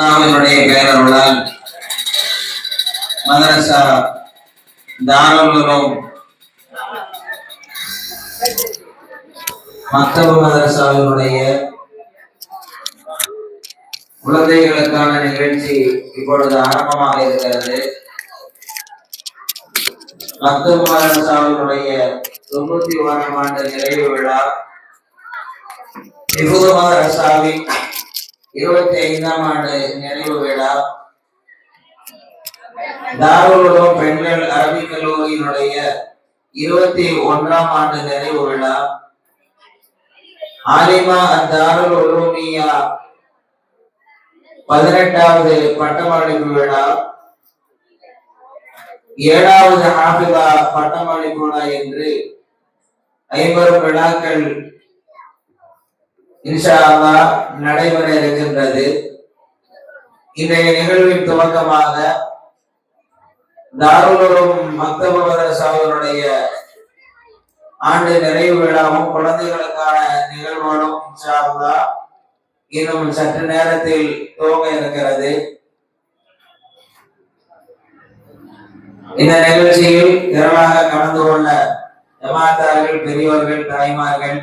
அல்லாஹ்வினுடைய பேரருளால் மதரசா தாருல் மக்தப மதரசாவினுடைய குழந்தைகளுக்கான நிகழ்ச்சி இப்பொழுது ஆரம்பமாக இருக்கிறது. மக்தப மதரசாவினுடைய தொண்ணூத்தி ஓராம் ஆண்டு நிறைவு விழா. இபுது மதரசாவின் இருபத்தி ஐந்தாம் ஆண்டு நிறைவு விழா. தாருலுலூம் பெண்கள் அரபிக் கல்லூரியினுடைய இருபத்தி ஒன்றாம் ஆண்டு நிறைவு விழா. ஆலிமா அத்தாருல் உலூமியா பதினெட்டாவது பட்டமளிப்பு விழா. ஏழாவது ஹாஃபிதா பட்டமளிப்பு விழா என்று ஐம்பது விழாக்கள் இன்ஷா அல்லாஹ் நடைபெற இருக்கின்றது. இன்றைய நிகழ்வின் துவக்கமாக தாருலுலும் மக்தப ஆண்டு நிறைவு விழாவும் குழந்தைகளுக்கான நிகழ்வுகளும் இன்ஷா அல்லாஹ் இன்னும் சற்று நேரத்தில் துவங்க இருக்கிறது. இந்த நிகழ்ச்சியில் திரளாக கலந்து கொண்ட ஜமாத்தார்கள் பெரியோர்கள் தாய்மார்கள்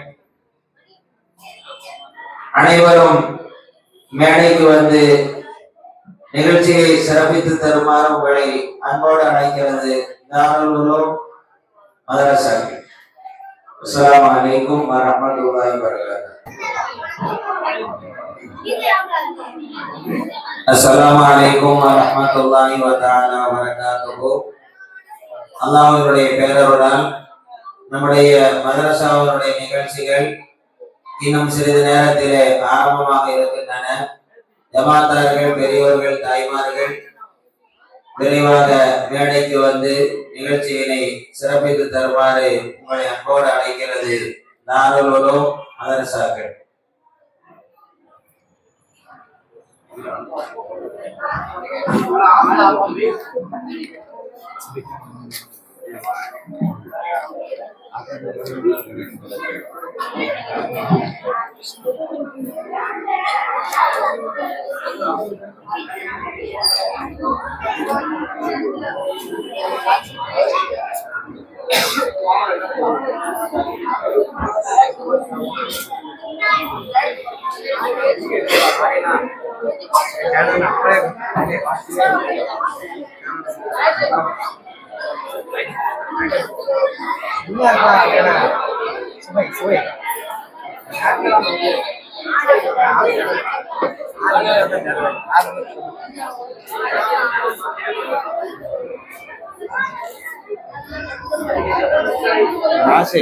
அனைவரும் மேடைக்கு வந்து நிகழ்ச்சியை சிறப்பித்து தருமாறு உங்களை அன்போடு அழைக்கிறது தாருல் உலூம் அஸ்லாம் வலைக்கும் வரமத்துல்லாஹி வரகாத்து அஸ்லாம் வலைக்கும் வரமத்துல்லாஹி வதானா வதஆலா அல்லாஹ்வுடைய பேரருளால் நம்முடைய மதரசாவுடைய நிகழ்ச்சிகள் இன்னும் சிறிது நேரத்திலே ஆரம்பமாக இருக்கின்றன. ஜமாத்தார்கள் பெரியோர்கள் தாய்மார்கள் விரைவாக மேடைக்கு வந்து நிகழ்ச்சியினை சிறப்பித்து தருமாறு உங்களை அன்போடு அழைக்கிறது. நாரலூரும் மதரசாக்கள். Jangan ஆசை.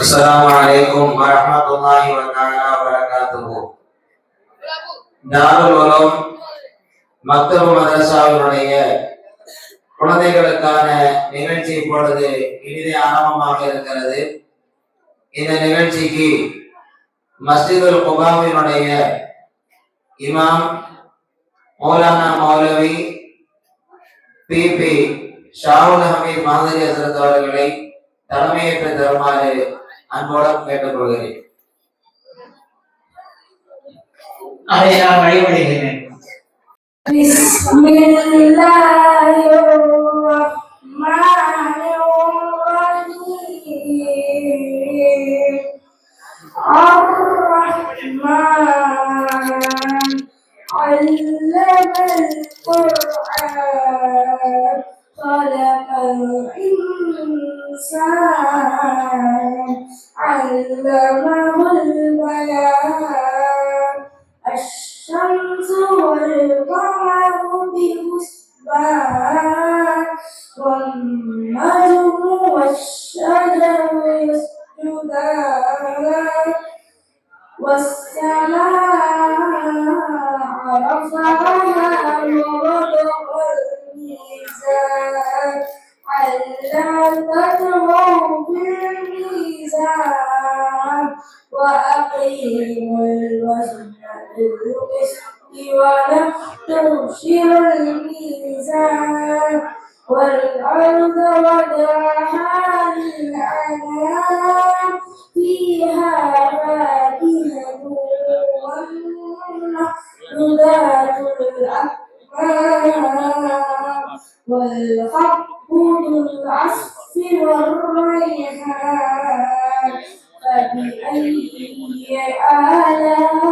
السلام عليكم ورحمة الله وتعالى وبركاته தாருல் உலம் குழந்தைகளுக்கான நிகழ்ச்சி இப்பொழுது இனிதே ஆரம்பமாக இருக்கிறது. இந்த நிகழ்ச்சிக்கு மஸ்ஜிதுல் குபாவினுடைய இமாம் மௌலானா மௌலவி பிபி ஷாவுல் ஹமீத் மாதிரி ஹசரத் அவர்களை தலைமையேற்று தருமாறு அன்போடு கேட்டுக்கொள்கிறேன் அதை நான் வழிபடுகிறேன் بسم الله الرحمن الرحمن. علم القرآن خلق الإنسان علمه والأرض وضعها للأنام فيها فاكهة والنخل ذات الأكمام والحب ذو العصف والريحان فبأي آلاء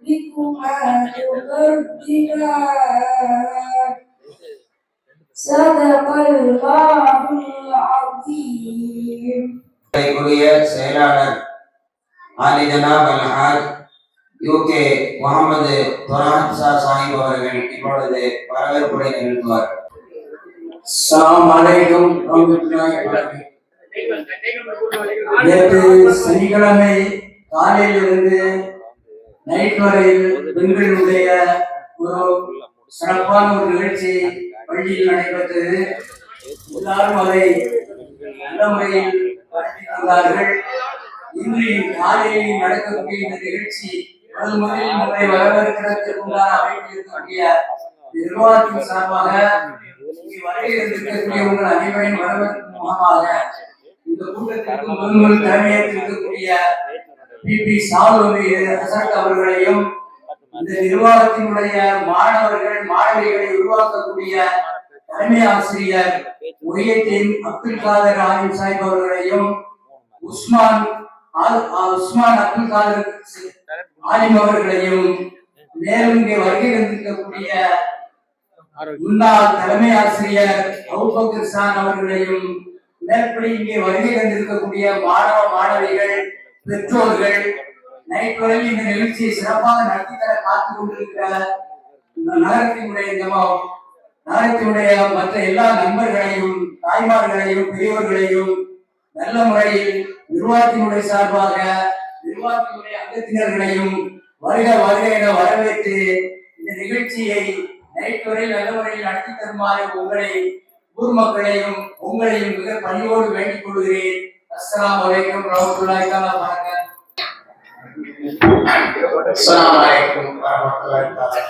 ربكما تكذبان صدق الله العظيم கூடிய செயலாளர் ஆலி ஜனாப் அல்ஹாஜ் யூகே முகமது துரான் ஷா சாஹிப் அவர்கள் இப்பொழுது வரவேற்புரை நிகழ்த்துவார் அஸ்ஸலாமு அலைக்கும் வரஹ்மத்துல்லாஹி வபரகாத்துஹு. நேற்று சனிக்கிழமை காலையிலிருந்து நைட் வரையில் பெண்களுடைய ஒரு சிறப்பான ஒரு நிகழ்ச்சி பள்ளியில் நடைபெற்றது. எல்லாரும் அதை நல்ல முறையில் நடத்தி தந்தார்கள் இன்று காலையில் நடக்கக்கூடிய இந்த நிகழ்ச்சி முதல் முதலில் நம்மை வரவேற்கிறதற்குண்டான அமைப்பில் இருக்கக்கூடிய நிர்வாகத்தின் சார்பாக இங்கே வருகை இருக்கக்கூடிய உங்கள் அனைவரின் வரவேற்கும் முகமாக இந்த கூட்டத்திற்கு முதல் முதல் தலைமையேற்றிருக்கக்கூடிய பி. பி. சாவுலி அவர்களையும் இந்த நிர்வாகத்தினுடைய மாணவர்கள் மாணவிகளை உருவாக்கக்கூடிய தலைமை ஆசிரியர் முஹியத்தீன் அப்துல் காதர் ஆலிம் சாஹிப் அவர்களையும் உஸ்மான் ஆல்- உஸ்மான் அப்துல் காதர் ஆலிம் அவர்களையும் மேலும் இங்கே வருகை வந்திருக்கக்கூடிய முன்னாள் தலைமை ஆசிரியர் அவுபக்கர் சான் அவர்களையும் மேற்படி இங்கே வருகை வந்திருக்கக்கூடிய மாணவ மாணவிகள் பெற்றோர்கள் நைட் வரையில் இந்த நிகழ்ச்சியை சிறப்பாக நடத்தி தர காத்துக் கொண்டிருக்கிற நகரத்தினுடைய இந்த நகரத்தினுடைய மற்ற எல்லா நண்பர்களையும் தாய்மார்களையும் பெரியவர்களையும் நல்ல முறையில் நிர்வாகத்தினுடைய சார்பாக நிர்வாகத்தினுடைய அங்கத்தினர்களையும் வருக வருக என வரவேற்று இந்த நிகழ்ச்சியை நைட் வரை நல்ல முறையில் நடத்தி தருமாறு உங்களை ஊர் மக்களையும் உங்களையும் மிக பணியோடு வேண்டிக் கொள்கிறேன். அஸ்ஸலாமு அலைக்கும் ரஹ்மத்துல்லாஹி தஆலா வரகத் அஸ்ஸலாமு அலைக்கும் ரஹ்மத்துல்லாஹி தஆலா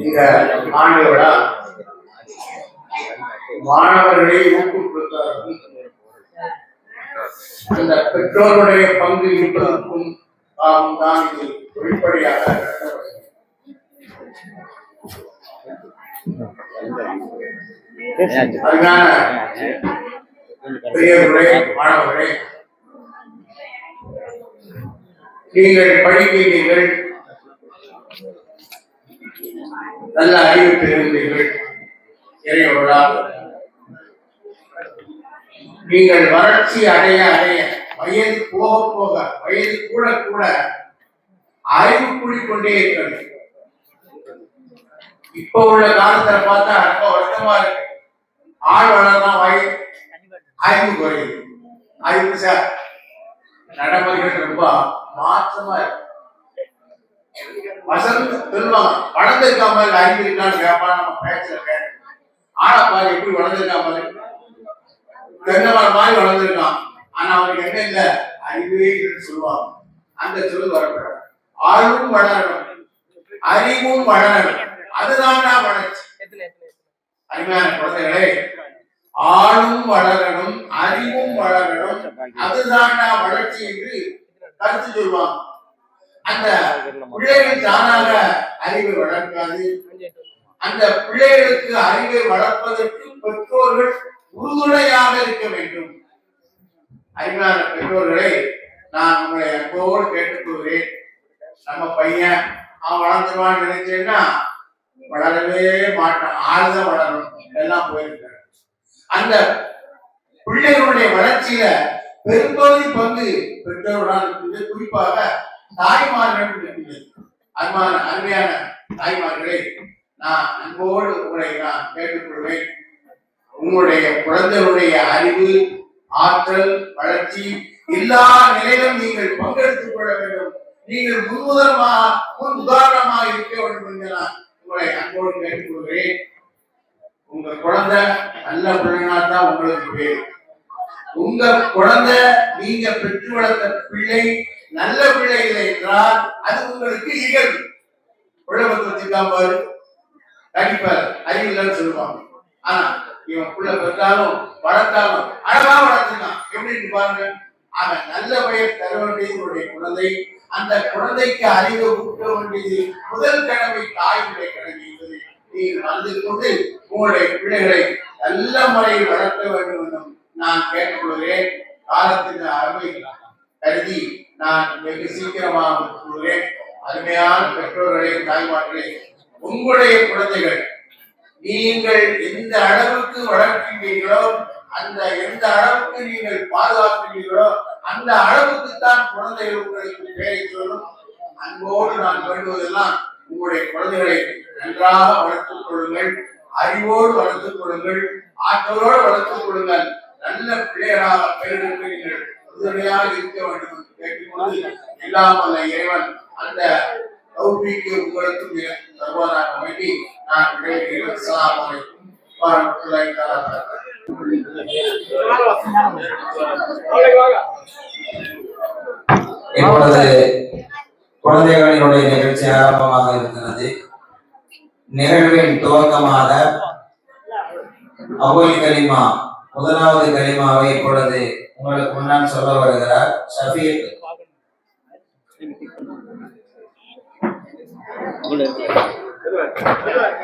இந்த மாணவர்களா மாணவர்களை ஊக்குவிப்பதற்கும் அந்த பெற்றோருடைய பங்கு இருப்பதற்கும் தான் இது வெளிப்படையாக மாணவர்களே நீங்கள் படிக்கிறீர்கள் நல்ல அறிவு பெறுகிறீர்கள் இறைவர்களால் நீங்கள் வறட்சி அடைய அடைய வயது போக போக வயது கூட கூட அறிவு கூடிக்கொண்டே இருக்க வேண்டும் இப்போ உள்ள காலத்துல பார்த்தா ரொம்ப வருத்தமா இருக்கு. ஆள் வளரலாம் வாய் ஆய்வு குறையுது ஆய்வு சார். நடைமுறைகள் ரொம்ப மாற்றமா இருக்கு. வசந்த் சொல்லுவாங்க மாதிரி அறிவு இருக்கான்னு கேட்பான் நம்ம பேச்சுல கேட்க ஆனா பாரு எப்படி வளர்ந்திருக்கா மாதிரி தென்னமரம் மாதிரி வளர்ந்திருக்கான். ஆனா அவனுக்கு என்ன இல்ல? அறிவே இல்லைன்னு சொல்லுவாங்க. அந்த சொல்லு வரக்கூடாது. ஆளும் வளரணும். அறிவும் வளரணும். அதுதான்டா வளர்ச்சி. அருமையான குழந்தைகளே ஆளும் வளரணும் அறிவும் வளரணும் அதுதான்டா வளர்ச்சி என்று கருத்து சொல்லுவாங்க அந்த பிள்ளைகள் தானாக அறிவை வளர்க்காது. அந்த பிள்ளைகளுக்கு அறிவை வளர்ப்பதற்கு பெற்றோர்கள் உறுதுணையாக இருக்க வேண்டும். அறிவான பெற்றோர்களை நான் உங்களை அன்போடு கேட்டுக்கொள்கிறேன். நம்ம பையன் அவன் வளர்ந்துருவான்னு நினைச்சேன்னா வளரவே மாட்டான் ஆழ்தான் வளரும். எல்லாம் போயிருக்காரு அந்த பிள்ளைகளுடைய வளர்ச்சியில பெரும்பகுதி பங்கு பெற்றோர்களால் இருக்குது. குறிப்பாக தாய்மார்கள் இருக்குது அன்பான அருமையான தாய்மார்களே நான் அன்போடு உங்களை நான் கேட்டுக்கொள்வேன். உங்களுடைய குழந்தைகளுடைய அறிவு ஆற்றல் வளர்ச்சி எல்லா நிலையிலும் நீங்கள் பங்கெடுத்துக் கொள்ள வேண்டும். நீங்கள் முன்முதலமாக முன் உதாரணமாக இருக்க வேண்டும் என்று நான் உங்களை அன்போடு கேட்டுக்கொள்கிறேன். உங்க குழந்தை நல்ல பிள்ளைனா தான் உங்களுக்கு பேர். உங்க குழந்தை நீங்க பெற்று வளர்த்த பிள்ளை நல்ல பிள்ளை இல்லை என்றால் அது உங்களுக்கு இகழ்வு குழப்பத்தை வச்சுக்காம பாரு. கண்டிப்பா அறிவில்லைன்னு சொல்லுவாங்க. ஆனா இவன் புள்ள பெற்றாலும் வளர்த்தாலும் அழகா வளர்த்துக்கான் எப்படின்னு பாருங்க? அவன் நல்ல பெயர் தர வேண்டியது குழந்தை. அந்த குழந்தைக்கு அறிவு ஊட்ட வேண்டியது முதல் கடமை தாயுடைய கடமை என்பதை. நீங்கள் மனதில் கொண்டு உங்களுடைய பிள்ளைகளை நல்ல முறையில் வளர்க்க வேண்டும் என்றும் நான் கேட்டுக்கொள்கிறேன். காலத்தின் அருமை கருதி நான் வெகு சீக்கிரமாக கூறுகிறேன். அருமையான பெற்றோர்களே தாய்மார்களே உங்களுடைய குழந்தைகள் நீங்கள் எந்த அளவுக்கு வளர்க்கின்றீர்களோ அந்த எந்த அளவுக்கு நீங்கள் பாதுகாக்கின்றீர்களோ அந்த அளவுக்கு தான் குழந்தைகள் உங்களுக்கு பேரை சொல்லும் அன்போடு நான் வேண்டுவதெல்லாம் உங்களுடைய குழந்தைகளை நன்றாக வளர்த்துக் கொள்ளுங்கள். அறிவோடு வளர்த்துக் கொள்ளுங்கள். ஆற்றலோடு வளர்த்துக் கொள்ளுங்கள். நல்ல பிள்ளைகளாக பெயருக்கு நீங்கள் உறுதுணையாக இருக்க வேண்டும் என்று கேட்டுக்கொண்டு எல்லாம் அல்ல இறைவன் அந்த தௌபிக்கு உங்களுக்கும் தருவதாக வேண்டி நான் விடைபெறுகிறேன் அஸ்ஸலாமு அலைக்கும் வரஹ்மத்துல்லாஹி இப்பொழுது குழந்தைகளினுடைய நிகழ்ச்சி ஆரம்பமாக இருக்கிறது நிகழ்வின் துவக்கமாக அபுல் கலிமா முதலாவது கலிமாவை இப்பொழுது உங்களுக்கு முன்னால் சொல்ல வருகிறார் ஷபீக் Thank you.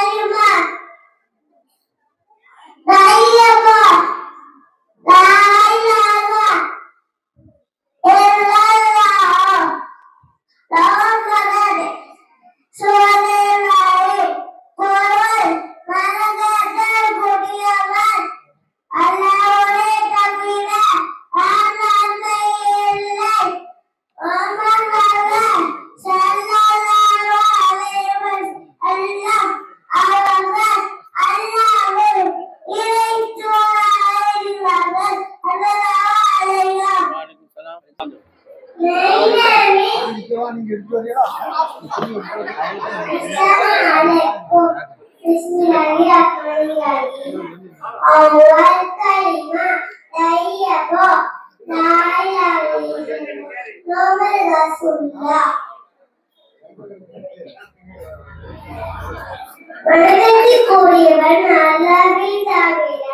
வணக்கத்துக்குரியவன் அல்லாவே தவிர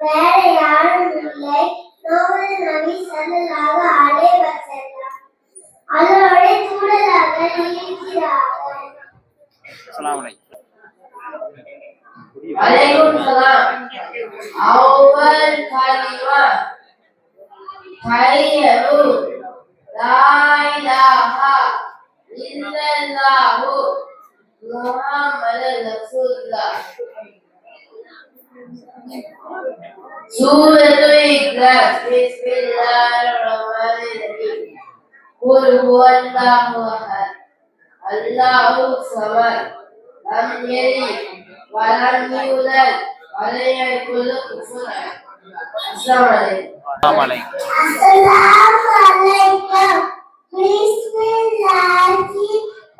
வேற யாரும் இல்லை. நோவல் நபி சல்லாக அலே வசல்லாம் அதோட தூடலாக இருக்கிறார்கள் அஸ்ஸலாமு அலைக்கும். வலைக்கும் சலாம் அவ்வல் கலிமா கையரு إلا الله محمد رسول الله سورة الإخلاص بسم الله الرحمن الرحيم قل هو الله أحد الله الصمد لم يلد ولم يولد ولم يكن له كفوا أحد السلام عليكم السلام عليكم அஸ்ஸலாமு அலைக்கும் பிஸ்மில்லாஹி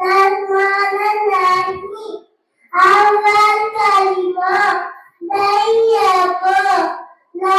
ரஹ்மானிர் ரஹீம் அவ்வல் கலிமா தையபு லா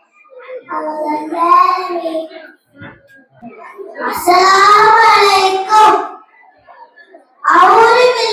அஸ்ஸலாமு அலைக்கும். அவுது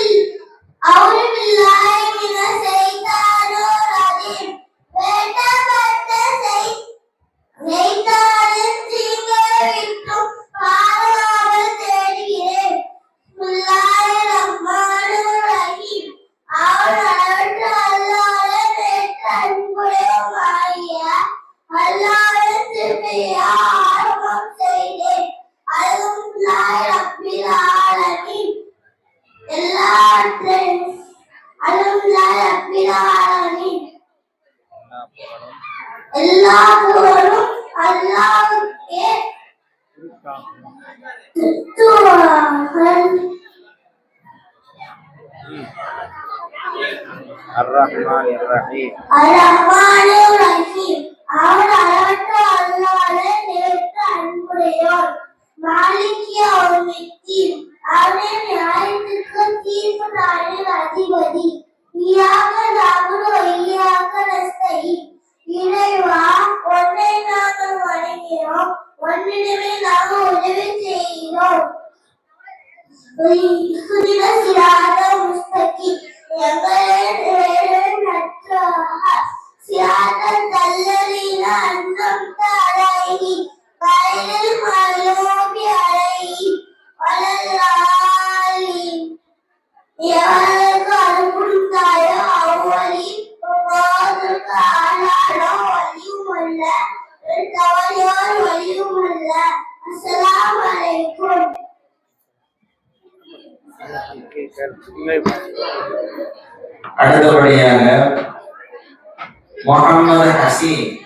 الرحمن الرحيم அர்-ரஹ்மானிர் ரஹீம் அவர் அளவற்ற அல்லாஹ்வை நேர்த்த அன்புடையோர் மாலிக்கிய ஒருமித்தீன் அவரே நியாயத்திற்கு தீர்ப்பு நாளின் அதிபதி ஈயாக நாகுரு ஈயாக நஸ்தை இறைவா ஒன்றை நாங்கள் வணங்கினோம் ஒன்றிடமே நாங்கள் உதவி செய்கிறோம். சிராத முஸ்தகி எங்களே நற்றாக அடுத்தபடியாக முகமது ஹசீன்.